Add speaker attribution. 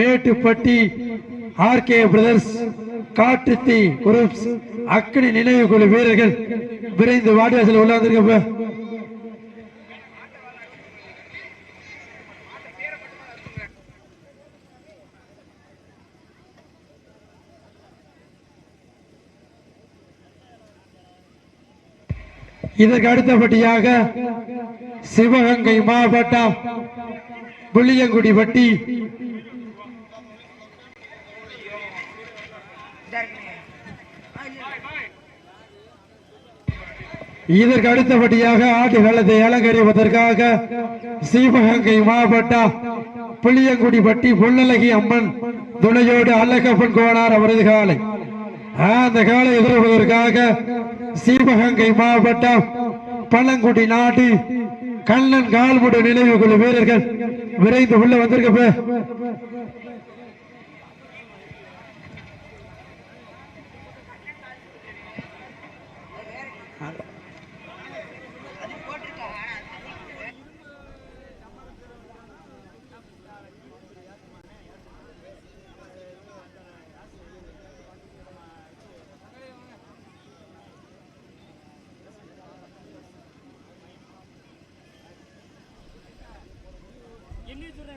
Speaker 1: Mettupatti RK brothers காட்டுத்தி groups அக்கனி நினைவு குழு வீரர்கள் விரைந்து வாடிவாசல் உள்ள வந்திருக்க இதற்கு அடுத்தபடியாக சிவகங்கை மாவட்டம் புளியங்குடி வட்டி இதற்கு அடுத்தபடியாக ஆட்டு வெள்ளத்தை அலங்கரிப்பதற்காக சீமகங்கை மாவட்ட புளியங்குடி பட்டி பொன்னழகி அம்மன் துணையோடு அல்லகப்பன் கோனார் அவரது காலை. அந்த காலை எதிர்ப்பதற்காக சீமகங்கை மாவட்டம் பழங்குடி நாட்டி கண்ணன் கால்முடு நினைவு கொள்ளும் வீரர்கள் விரைந்து உள்ள வந்திருக்க
Speaker 2: ಬಂದಿದ್ದು ರೇ